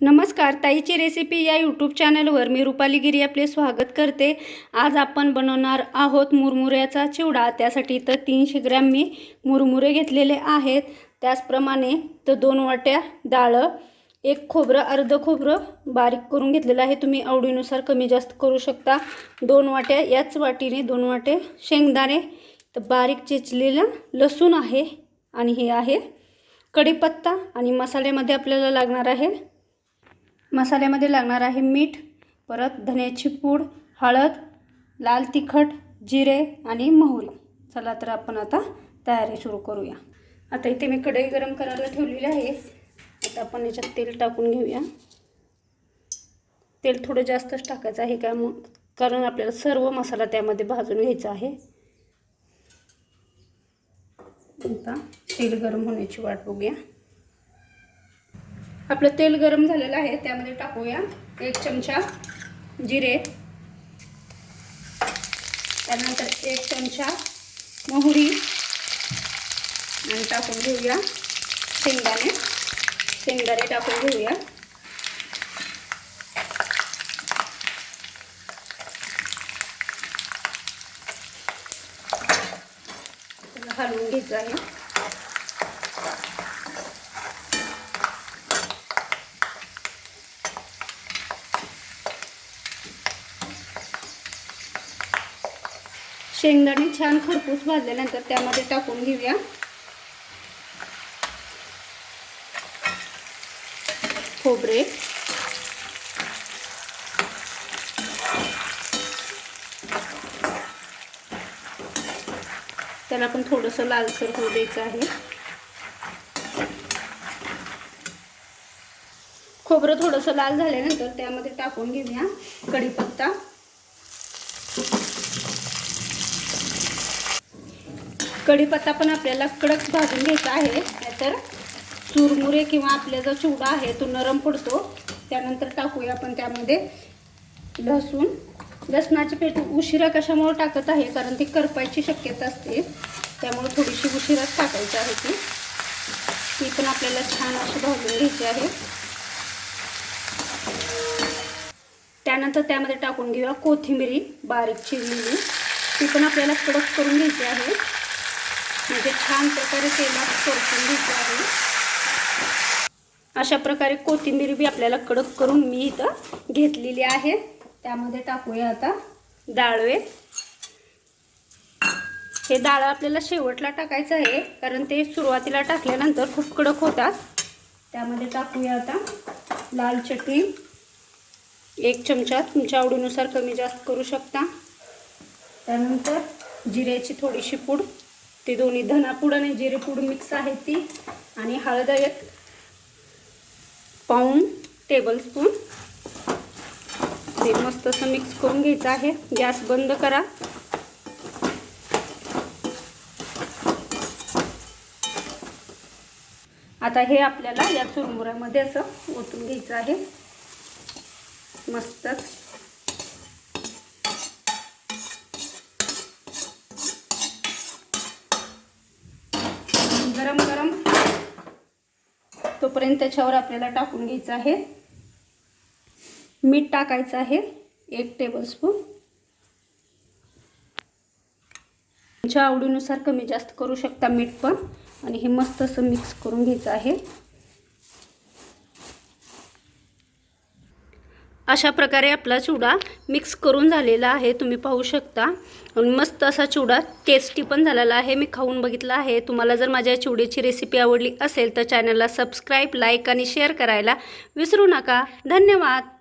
नमस्कार ताईची रेसिपी या यूट्यूब चॅनलवर मी रुपाली गिरी आपले स्वागत करते. आज आपण बनवणार आहोत मुरमुऱ्याचा चिवडा. त्यासाठी इथं तीनशे ग्रॅम मी मुरमुरे घेतलेले आहेत. त्याचप्रमाणे तर दोन वाट्या डाळं एक खोबरं अर्ध खोबरं बारीक करून घेतलेलं आहे. तुम्ही आवडीनुसार कमी जास्त करू शकता. दोन वाट्या याच वाटीने दोन वाटे शेंगदाणे तर बारीक चिचलेलं लसूण आहे आणि हे आहे कढीपत्ता. आणि मसाल्यामध्ये आपल्याला लागणार आहे मसाल्यामध्ये लागणार आहे मीठ परत धन्याची पूड हळद लाल तिखट जिरे आणि मोहरी. चला तर आपण आता तयारी सुरू करूया. आता इथे मी कढई गरम करायला ठेवलेली आहे. आता आपण याच्यात तेल टाकून घेऊया. तेल थोडं जास्तच टाकायचं आहे का मग कारण आपल्याला सर्व मसाला त्यामध्ये भाजून घ्यायचा आहे. आता तेल गरम होण्याची वाट बघूया. आपलं तेल गरम झालेलं आहे त्यामध्ये टाकूया एक चमचा जिरे. त्यानंतर एक चमचा मोहरी. आणि टाकून घेऊया शेंगदाणे. शेंगदाणे टाकून घेऊया. हलवून घ्यायचं आहे. शेंगदाणे छान खरपूस भाजल्यानंतर त्यामध्ये टाकून घेऊया. खोबरे. त्याला पण थोडंसं लालसर होऊ द्यायचं आहे. खोबरं थोडंसं लाल झाल्यानंतर त्यामध्ये टाकून घेऊया कढीपत्ता. कढीपत्ता पण आपल्याला कडक भाजून घ्यायचा आहे. नाहीतर चुरमुरे किंवा आपला जो चिवडा आहे तो नरम पडतो. त्यानंतर टाकूया आपण त्यामध्ये लसूण. लसणाची पेट उशिरा कशामुळे टाकत आहे? कारण ती करपायची शक्यता असते. त्यामुळे थोडीशी उशिराच टाकायची आहे ती. ती पण आपल्याला छान अशी भाजून घ्यायची आहे. त्यानंतर त्यामध्ये टाकून घेऊया कोथिंबिरी बारीक चिरलेली. ती पण आपल्याला कडक करून घ्यायची आहे. म्हणजे छान प्रकारे तेलात परतून घ्यायचं आहे. अशा प्रकारे कोथिंबीर बी आपल्याला कडक करून मी इथं घेतलेली आहे. त्यामध्ये टाकूया आता डाळवे हे डाळ आपल्याला शेवटला टाकायचं आहे कारण ते सुरुवातीला टाकल्यानंतर खूप कडक होतात. त्यामध्ये टाकूया आता लाल चटणी. एक चमचा तुमच्या आवडीनुसार कमी जास्त करू शकता. त्यानंतर जिऱ्याची थोडीशी पूड. ते दोन्ही धनापूड आणि जिरेपूड मिक्स आहे ती. आणि हळद एक पाऊन टेबलस्पून ते मस्त असं मिक्स करून घ्यायचं आहे. गॅस बंद करा. आता हे आपल्याला या चुरमुऱ्यामध्ये असं ओतून घ्यायचं आहे. मस्तच गरम गरम तोपर्यंत त्याच्यावर आपल्याला टाकून घ्यायचं आहे. मीठ टाकायचं आहे. एक टेबलस्पून तुमच्या आवडीनुसार कमी जास्त करू शकता मीठ पण. आणि हे मस्त असं मिक्स करून घ्यायचं आहे. अशा प्रकारे आपला चिवडा मिक्स करून झालेला आहे. तुम्ही पाहू शकता. मस्त असा चिवडा टेस्टी पण झालेला आहे. मी खाऊन बघितला आहे. तुम्हाला जर माझ्या चिवड्याची रेसिपी आवडली असेल तर चॅनलला सबस्क्राईब लाईक आणि शेअर करायला विसरू नका. धन्यवाद.